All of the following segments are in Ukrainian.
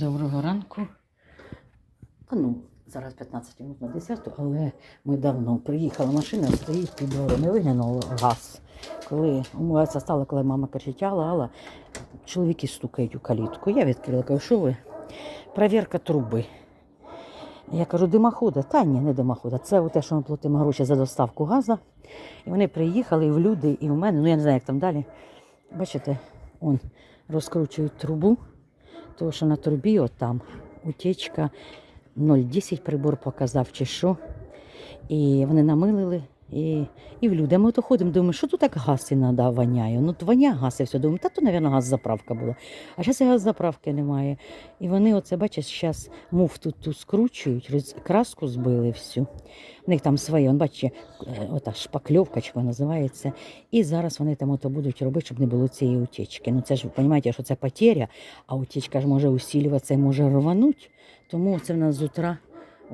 Доброго ранку. А ну, зараз 15 минут на 10, але ми давно приїхала машина, стоїть під двором і виглянула газ. Коли умиватися стала, коли мама кричить, Алла, Алла, чоловіки стукають у калітку. Я відкрила, кажу, що ви? Провірка труби. Я кажу, димохода. Та ні, не димохода. Це те, що ми платимо гроші за доставку газу. І вони приїхали і в люди, і в мене, ну я не знаю, як там далі. Бачите, он розкручують трубу. Тому що на трубі отам там утечка 0,10 прибор показав чи що. І вони намилили. І, і в люди. Ми то ходимо, думаємо, що тут так газ іноді воняє. Ну, то воняє газ і все. Думаємо, та то, мабуть, газ-заправка була. А зараз і газ-заправки немає. І вони, оце, бачиш, зараз муфту ту скручують, краску збили всю. У них там своє, он, бачите, ота шпакльовка, чи називається. І зараз вони там ото будуть робити, щоб не було цієї утечки. Ну це ж ви розумієте, що це потеря, а утечка ж може усилюватися і може рвануть. Тому це в нас з утра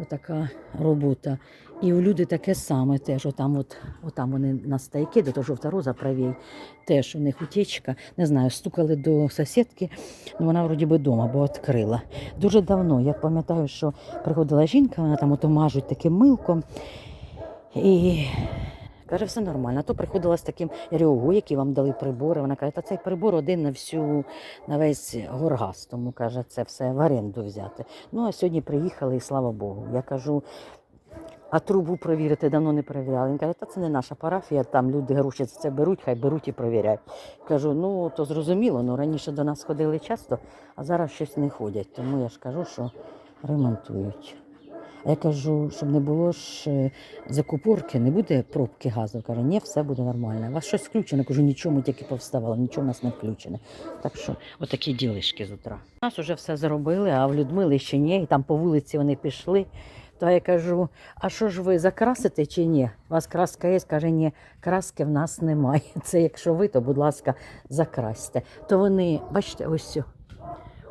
отака робота. І у люди таке саме теж. Отам, от, отам вони на стайки, де то жовта роза правій, теж у них утечка. Не знаю, стукали до сусідки, ну вона вроді би вдома, бо відкрила. Дуже давно. Я пам'ятаю, що приходила жінка, вона там ото мажуть таким милком. І каже, все нормально. То приходила з таким я говорю, які вам дали прибори. Вона каже, та цей прибор один на всю на весь горгаз. Тому каже, це все в оренду взяти. Ну а сьогодні приїхали, і слава Богу. Я кажу. А трубу провірити давно не перевіряли. Він каже, та це не наша парафія, там люди гроші за це беруть, хай беруть і провіряють. Кажу, ну то зрозуміло, ну раніше до нас ходили часто, а зараз щось не ходять. Тому я ж кажу, що ремонтують. А я кажу, щоб не було ж е, закупорки, не буде пробки газу. Каже, ні, все буде нормально. У вас щось включено? Кажу, нічого, ми тільки повставали, нічого в нас не включено. Так що, отакі ділишки з утра. У нас вже все зробили, а в Людмили ще ні, і там по вулиці вони пішли. То я кажу, а що ж ви закрасите чи ні? У вас краска є? Каже, ні, краски в нас немає. Це якщо ви, то, будь ласка, закрасьте. То вони, бачите, ось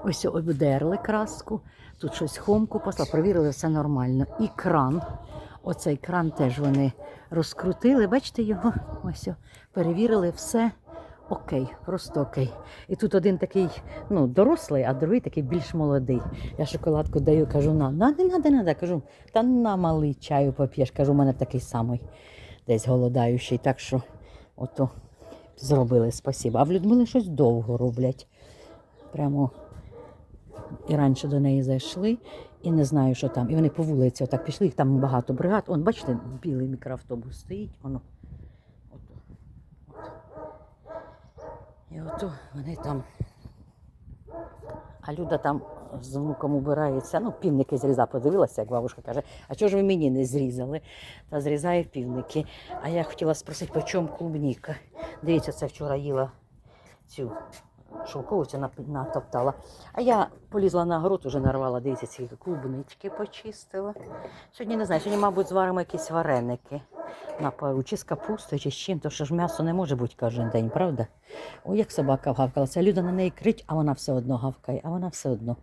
ось обдерли краску, тут щось хомку послали, провірили, все нормально. І кран. Оцей кран теж вони розкрутили. Бачите його? Ось о, перевірили все. Окей, просто окей. І тут один такий ну, дорослий, а другий такий більш молодий. Я шоколадку даю, кажу, на, на, не надо, надо. Кажу, та на малий чаю поп'єш. Кажу, у мене такий самий десь голодаючий. Так що ото зробили, спасибо. А в Людмили щось довго роблять. Прямо і раніше до неї зайшли, і не знаю, що там. І вони по вулиці отак пішли, їх там багато бригад. Он, бачите, білий мікроавтобус стоїть, воно. Ото. От. І ото вони там. А Люда там з внуком убирається. Ну, півники зріза подивилася, як бабушка каже, а чого ж ви мені не зрізали? Та зрізає півники. А я хотіла спросити, по чому клубніка? Дивіться, це вчора їла цю шовковицю натоптала. А я полізла на город, уже нарвала, дивіться, ці клубнички почистила. Сьогодні не знаю, сьогодні, мабуть, зваримо якісь вареники на пару, чи з капустою, чи з чим, то що ж м'ясо не може бути кожен день, правда? О, як собака гавкала. Ця люда на неї крить, а вона все одно гавкає, а вона все одно.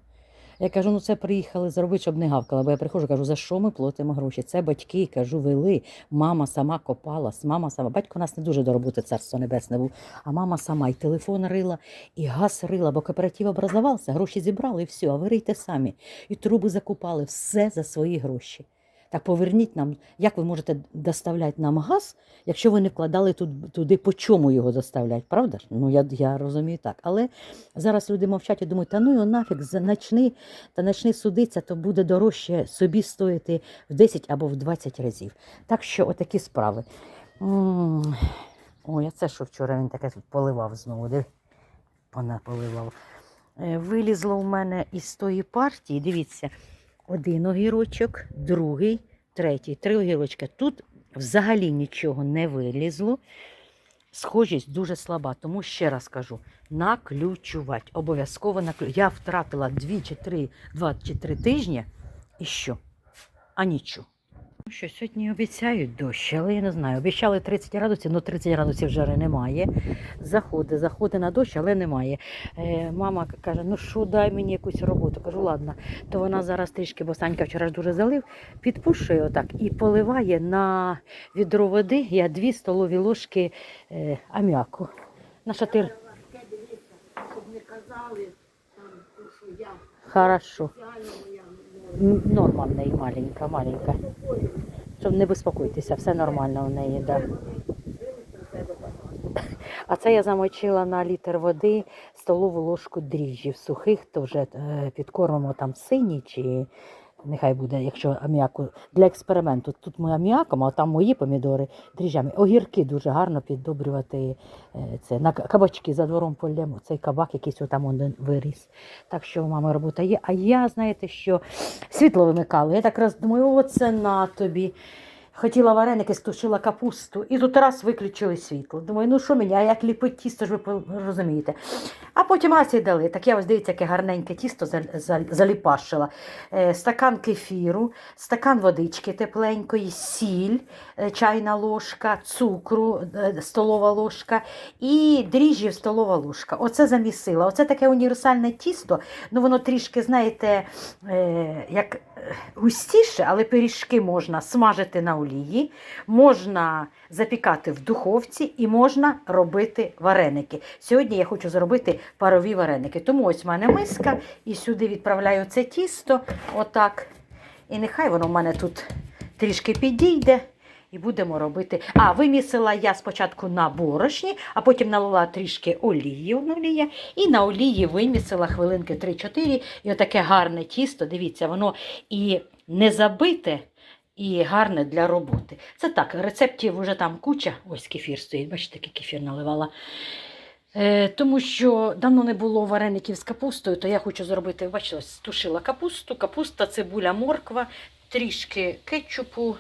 Я кажу, ну це приїхали зробити, щоб не гавкала. Бо я приходжу, кажу, за що ми платимо гроші? Це батьки, кажу, вели. Мама сама копала, мама сама. Батько нас не дуже до роботи, царство небесне був. А мама сама і телефон рила, і газ рила, бо кооператив образувався, гроші зібрали і все, а ви рийте самі. І труби закупали, все за свої гроші. Так поверніть нам, як ви можете доставляти нам газ, якщо ви не вкладали тут, туди, по чому його доставляти, правда ж? Ну я, я розумію так. Але зараз люди мовчать і думають, та ну його нафіг, начни, та начни судитися, то буде дорожче собі стоїти в 10 або в 20 разів. Так що отакі справи. Ой, а це що вчора він таке тут поливав знову, диви, вона поливав. Е, Вилізло у мене із тої партії, дивіться, один огірочок, другий, третій, три огірочка. Тут взагалі нічого не вилізло. Схожість дуже слаба, тому ще раз кажу: наключувати. Обов'язково наклю... Я втратила 2 чи 3, 2 чи 3 тижні і що? А нічого. Ну Що сьогодні обіцяють дощ, але я не знаю. Обіцяли 30 градусів, але 30 градусів жари немає. Заходи, заходи на дощ, але немає. Е, мама каже: ну що, дай мені якусь роботу. Кажу, ладно, то вона зараз трішки, бо Санька вчора ж дуже залив, підпушує отак і поливає на відро води. Я 2 столові ложки е, аміаку. На шатир. Щоб не казали, там, що я Хорошо. Норма в неї маленька, маленька. Щоб не безпокойтеся, все нормально в неї, да. А це я замочила на літр води столову ложку дріжджів сухих, то вже е, підкормимо там сині чи нехай буде, якщо аміаку для експерименту. Тут ми аміаком, а там мої помідори дріжджами. Огірки дуже гарно піддобрювати е, це. На кабачки за двором полємо. Цей кабак якийсь там один виріс. Так що мама, робота є. А я, знаєте, що світло вимикала. Я так раз думаю, оце на тобі. Хотіла вареники, стушила капусту, і тут раз виключили світло. Думаю, ну що мені, а як ліпить тісто, ж ви розумієте. А потім раз і дали. Так я ось дивіться, яке гарненьке тісто за- за- заліпашила. Е, стакан кефіру, стакан водички тепленької, сіль, е, чайна ложка, цукру, е, столова ложка і дріжджів столова ложка. Оце замісила. Оце таке універсальне тісто. Ну воно трішки, знаєте, як густіше, але пиріжки можна смажити на олії, можна запікати в духовці і можна робити вареники. Сьогодні я хочу зробити парові вареники. Тому ось в мене миска, і сюди відправляю це тісто. Отак. І нехай воно в мене тут трішки підійде. І будемо робити. А, вимісила я спочатку на борошні, а потім налила трішки олії, олія, і на олії вимісила хвилинки 3-4. І отаке гарне тісто. Дивіться, воно і не забите, і гарне для роботи. Це так, рецептів вже там куча. Ось кефір стоїть, бачите, який кефір наливала. Е, тому що давно не було вареників з капустою, то я хочу зробити, бачите, ось тушила капусту, капуста, цибуля, морква, трішки кетчупу,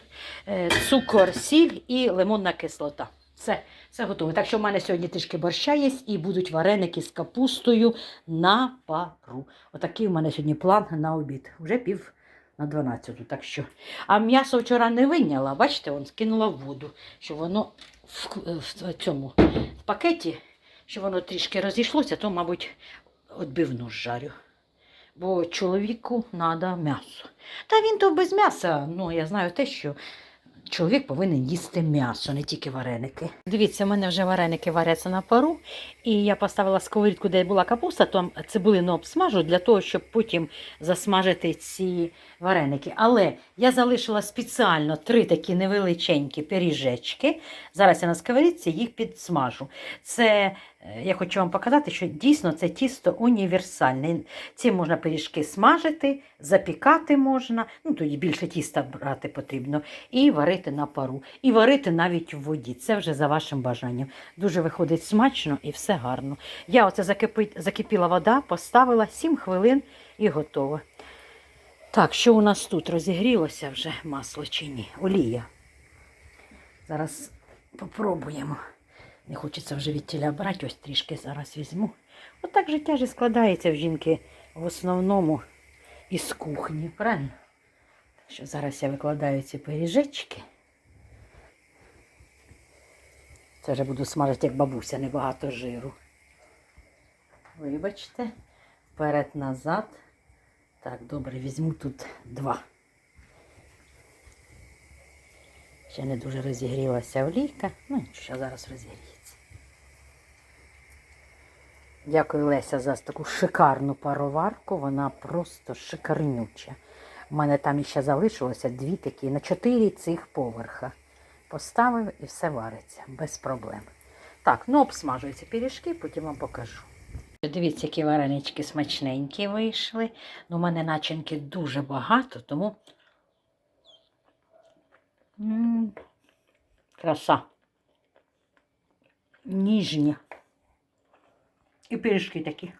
е, цукор, сіль і лимонна кислота. Все, все готове. Так що в мене сьогодні трішки борща є і будуть вареники з капустою на пару. Отакий у мене сьогодні план на обід. Вже пів на 12. Так що. А м'ясо вчора не виняла, бачите, он скинула в воду, щоб воно в, в цьому в пакеті, щоб воно трішки розійшлося, то, мабуть, відбивну жарю. Бо чоловіку треба м'ясо. Та він то без м'яса. Ну, я знаю те, що чоловік повинен їсти м'ясо, не тільки вареники. Дивіться, у мене вже вареники варяться на пару. І я поставила сковорідку, де була капуста, там цибулину обсмажу для того, щоб потім засмажити ці вареники. Але я залишила спеціально три такі невеличенькі пиріжечки. Зараз я на сковорідці їх підсмажу. Це я хочу вам показати, що дійсно це тісто універсальне. Ці можна пиріжки смажити, запікати можна, ну тоді більше тіста брати потрібно, і варити на пару. І варити навіть в воді. Це вже за вашим бажанням. Дуже виходить смачно і все гарно. Я оце закипи... закипіла вода, поставила 7 хвилин і готово. Так, що у нас тут розігрілося вже масло чи ні? Олія. Зараз попробуємо. Не хочеться вже від тіля брати, ось трішки зараз візьму. Отак життя ж складається в жінки в основному із кухні, правильно? Так що зараз я викладаю ці пиріжечки. Це вже буду смажити, як бабуся, небагато жиру. Вибачте, вперед-назад. Так, добре, візьму тут два. Ще не дуже розігрілася олійка. Ну, нічого, зараз розігріється. Дякую, Леся, за таку шикарну пароварку. Вона просто шикарнюча. У мене там іще залишилося дві такі на чотири цих поверха. Поставив і все вариться без проблем. Так, ну обсмажуються пиріжки, потім вам покажу. Дивіться, які варенички смачненькі вийшли. Ну, у мене начинки дуже багато, тому М, краса. Ніжні. І пиріжки такі.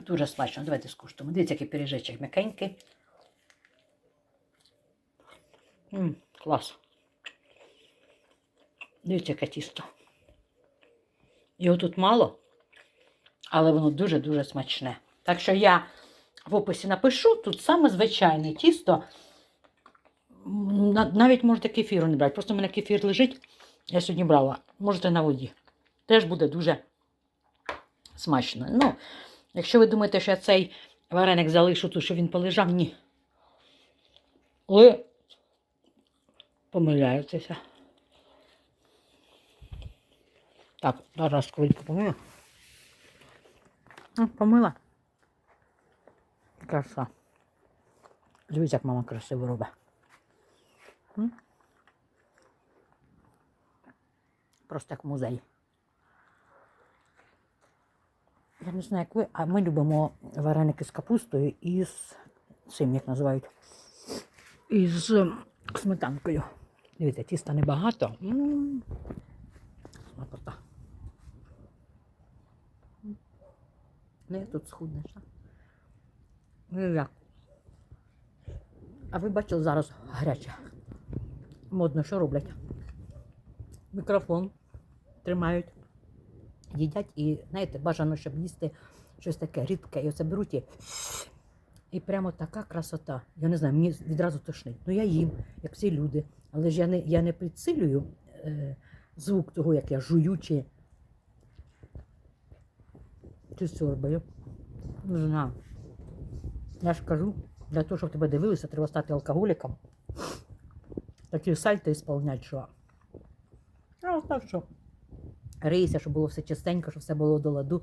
Дуже смачно. Давайте скуштуємо. Дивіться, який пиріжечок м'якенький. М, Клас. Дивіться, яке тісто. Його тут мало, але воно дуже-дуже смачне. Так що я в описі напишу, тут саме звичайне тісто. Навіть можете кефіру не брати. Просто в мене кефір лежить. Я сьогодні брала. Можете на воді. Теж буде дуже смачно. Ну, якщо ви думаєте, що я цей вареник залишу, то що він полежав, ні. Ви помиляєтеся. Так, зараз сковорідку помию. М, Помила. Краса. Дивіться, як мама красиво робить. М? Просто як музей. Я не знаю, як ви, а ми любимо вареники з капустою і з цим, як називають, із сметанкою. Дивіться, тіста небагато. М. М. Ну, я тут схуднеш. Ну? А ви бачили зараз гаряче. Модно, що роблять? Мікрофон тримають, їдять і, знаєте, бажано, щоб їсти щось таке рідке. І оце беруть і, і прямо така красота. Я не знаю, мені відразу тошнить. Ну я їм, як всі люди. Але ж я не, я не підсилюю е, звук того, як я жую чи, чи сьорбаю. Не знаю. Я ж кажу, для того, щоб тебе дивилися, треба стати алкоголіком. Такі сальти ісполнять, що. А так що. Рийся, щоб було все чистенько, щоб все було до ладу.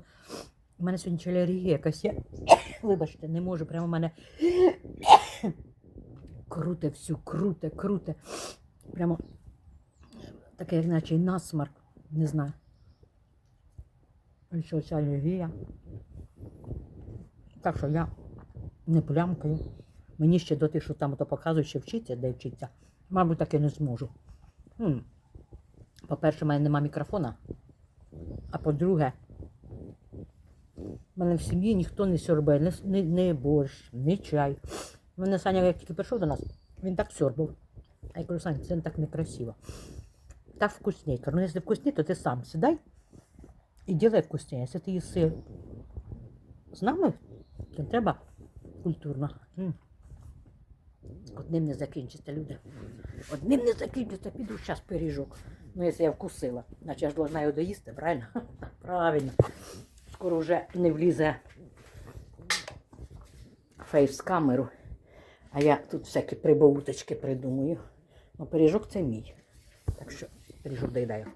У мене сьогодні чи алергія якась є. Вибачте, не можу. Прямо в мене круте всю, круте, круте. Прямо таке, як наче насмарк. Не знаю. І що ця алергія. Так що я не плямкаю. Мені ще до тих, що там то показують, ще вчиться, де вчиться. Мабуть, так і не зможу. По-перше, в мене нема мікрофона. А по-друге, в мене в сім'ї ніхто не сьорбає, не, не, не борщ, не чай. У мене Саня, як тільки прийшов до нас, він так сьорбав. А я кажу, Саня, це так некрасиво. Так вкусніше. Ну якщо вкусніше, то ти сам сідай і ділай вкусніше. Якщо ти їси з нами, то треба культурно. Одним не закінчиться, люди. Одним не закінчиться, піду зараз пиріжок. Ну, якщо я вкусила, значить я ж должна його доїсти, правильно? Правильно. Скоро вже не влізе фейс камеру. А я тут всякі прибауточки придумую. Ну, пиріжок це мій. Так що пиріжок доїдаю.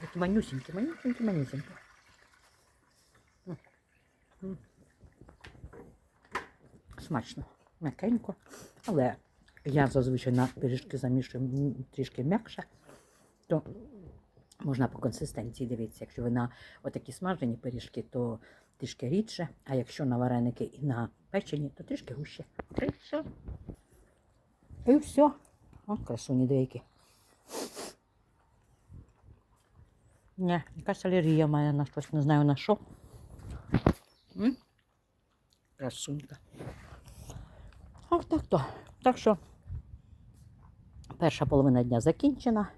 Такі манюсінькі, манюсінькі, манюсінькі. М, м. Смачно, м'якенько. Але я зазвичай на пиріжки замішую трішки м'якше, то можна по консистенції дивитися. Якщо ви на отакі смажені пиріжки, то трішки рідше, а якщо на вареники і на печені, то трішки гуще. І все. От красуні деякі. Ні, якась алергія має на щось, не знаю на що. М? Красунька. А так то. Так що перша половина дня закінчена.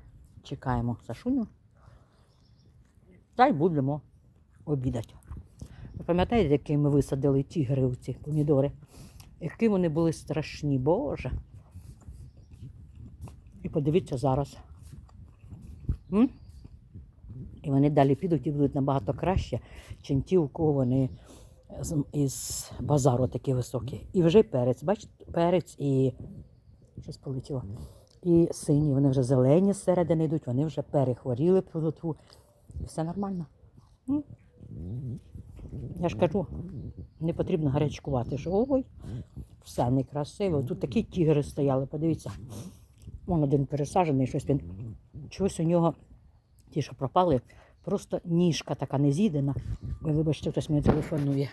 Чекаємо Сашуню. Та й будемо обідати. Ви пам'ятаєте, які ми висадили ті гривці, помідори? Які вони були страшні, Боже. І подивіться зараз. М? І вони далі підуть і будуть набагато краще, ніж ті, у кого вони із базару такі високі. І вже перець, бачите, перець і щось полетіло. І сині, вони вже зелені зсередини йдуть, вони вже перехворіли плотву. Все нормально. Я ж кажу, не потрібно гарячкувати. Що ой, все некрасиво. Тут такі тігри стояли, подивіться. Вон один пересаджений, щось він. Чогось у нього, ті, що пропали, просто ніжка така не з'їдена. Вибачте, хтось мені телефонує.